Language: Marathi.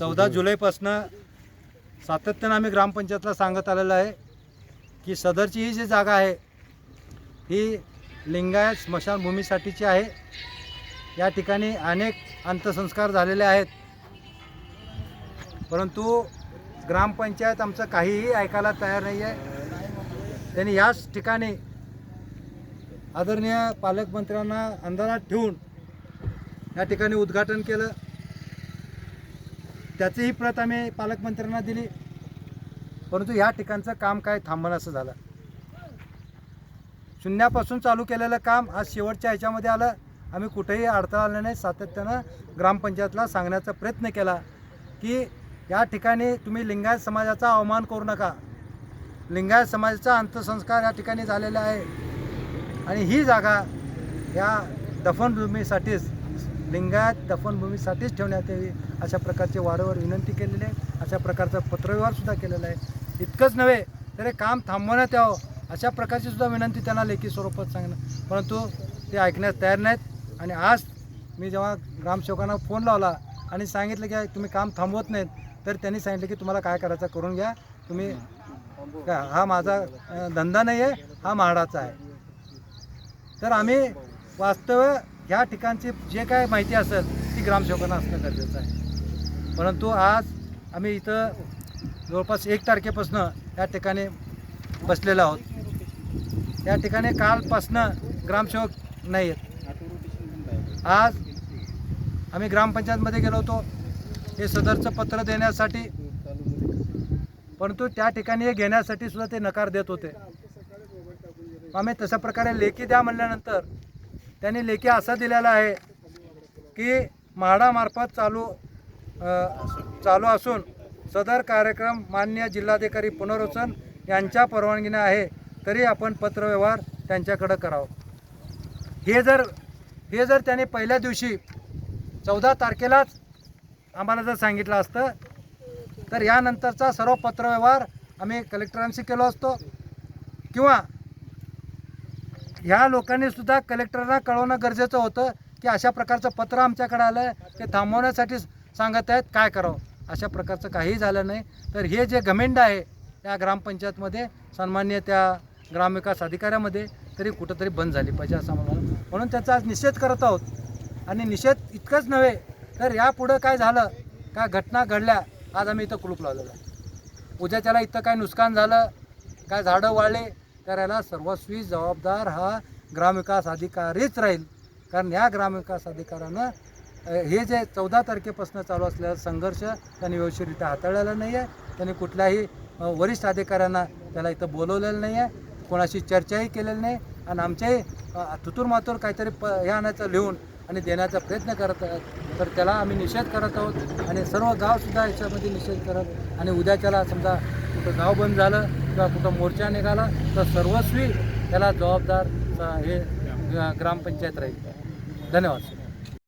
चौदा जुलैपासनं सातत्यानं आम्ही ग्रामपंचायतला सांगत आलेलं आहे की सदरची ही जी जागा आहे ही लिंगायत स्मशानभूमीसाठीची आहे. या ठिकाणी अनेक अंत्यसंस्कार झालेले आहेत. परंतु ग्रामपंचायत आमचं काहीही ऐकायला तयार नाही आहे त्यांनी याच ठिकाणी आदरणीय पालकमंत्र्यांना अंधारात ठेवून या ठिकाणी उद्घाटन केलं. त्याचीही प्रत आम्ही पालकमंत्र्यांना दिली. परंतु ह्या ठिकाणचं काम काय थांबणं झालं. शून्यापासून चालू केलेलं काम आज शेवटच्या ह्याच्यामध्ये आलं. आम्ही कुठेही अडथळा आला नाही. सातत्यानं ग्रामपंचायतला सांगण्याचा प्रयत्न केला की या ठिकाणी तुम्ही लिंगायत समाजाचा अवमान करू नका. लिंगायत समाजाचा अंत्यसंस्कार या ठिकाणी झालेला आहे. आणि ही जागा या दफनभूमीसाठीच लिंगायत दफनभूमीसाठीच ठेवण्यात यावी अशा प्रकारचे वारंवार विनंती केलेली आहे. अशा प्रकारचा पत्रव्यवहारसुद्धा केलेला आहे. इतकंच नव्हे तर हे काम थांबवण्यात यावं. अशा प्रकारची सुद्धा विनंती त्यांना लेखी स्वरूपात सांगणं. परंतु ते ऐकण्यास तयार नाहीत. आणि आज मी जेव्हा ग्रामसेवकांना फोन लावला आणि सांगितलं की तुम्ही काम थांबवत नाहीत तर त्यांनी सांगितलं की तुम्हाला काय करायचं करून घ्या. तुम्ही हा माझा धंदा नाही आहे हा म्हाडाचा आहे. तर आम्ही वास्तव्य ह्या ठिकाणची जे काय माहिती असेल ती ग्रामसेवकांना असणं गरजेचं आहे. परंतु आज आम्ही इथं जवळपास एक तारखेपासून या ठिकाणी बसलेलो आहोत. या ठिकाणी कालपासनं ग्रामसेवक नाही आहेत आज आम्ही ग्रामपंचायतमध्ये गेलो होतो. हे सदरचं पत्र देण्यासाठी परंतु त्या ठिकाणी हे घेण्यासाठी सुद्धा ते नकार देत होते. आम्ही तशा प्रकारे लेखी द्या म्हणल्यानंतर त्यांनी लेखी असा दिलेला आहे की म्हाडामार्फत चालू चालू असून सदर कार्यक्रम मान्य जिल्हाधिकारी पुनर्वसन यांच्या परवानगीने आहे. तरी आपण पत्रव्यवहार त्यांच्याकडं करावं. हे जर हे जर त्याने पहिल्या दिवशी चौदा तारखेलाच आम्हाला जर सांगितलं असतं तर यानंतरचा सर्व पत्रव्यवहार आम्ही कलेक्टरांशी केलो असतो किंवा ह्या लोकांनी सुद्धा कलेक्टरला कळवणं गरजेचं होतं की अशा प्रकारचं पत्र आमच्याकडे आलं आहे ते थांबवण्यासाठी सांगत आहेत काय करावं? अशा प्रकारचं काहीही झालं नाही. तर हे जे गमेंड आहे त्या ग्रामपंचायतमध्ये सन्मान्य त्या ग्रामविकास अधिकाऱ्यामध्ये तरी कुठंतरी बंद झाली पाहिजे असं मला म्हणून त्याचा आज निषेध करत आहोत. आणि निषेध इतकंच नव्हे तर यापुढं काय झालं काय घटना घडल्या आज आम्ही इथं कुलूप लावलेलं आहे. उद्याच्याला इथं काय नुकसान झालं काय झाडं वाळले करायला सर्वस्वी जबाबदार हा ग्रामविकास अधिकारीच राहील. कारण या ग्रामविकास अधिकाऱ्यानं हे जे चौदा तारखेपासून चालू असलेला संघर्ष त्यांनी व्यवस्थितरित्या हाताळलेला नाही आहे त्यांनी कुठल्याही वरिष्ठ अधिकाऱ्यांना त्याला इथं बोलवलेलं नाही आहे कोणाशी चर्चाही केलेली नाही. आणि आमच्याही तुतुरमातूर काहीतरी प हे आणायचं लिहून आणि देण्याचा प्रयत्न करत आहेत तर त्याला आम्ही निषेध करत आहोत. आणि सर्व गावसुद्धा याच्यामध्ये निषेध करत आणि उद्याच्याला समजा कुठं गाव बंद झालं किंवा कुठं मोर्चा निघाला तर सर्वस्वी त्याला जबाबदार हे ग्रामपंचायत राहील. धन्यवाद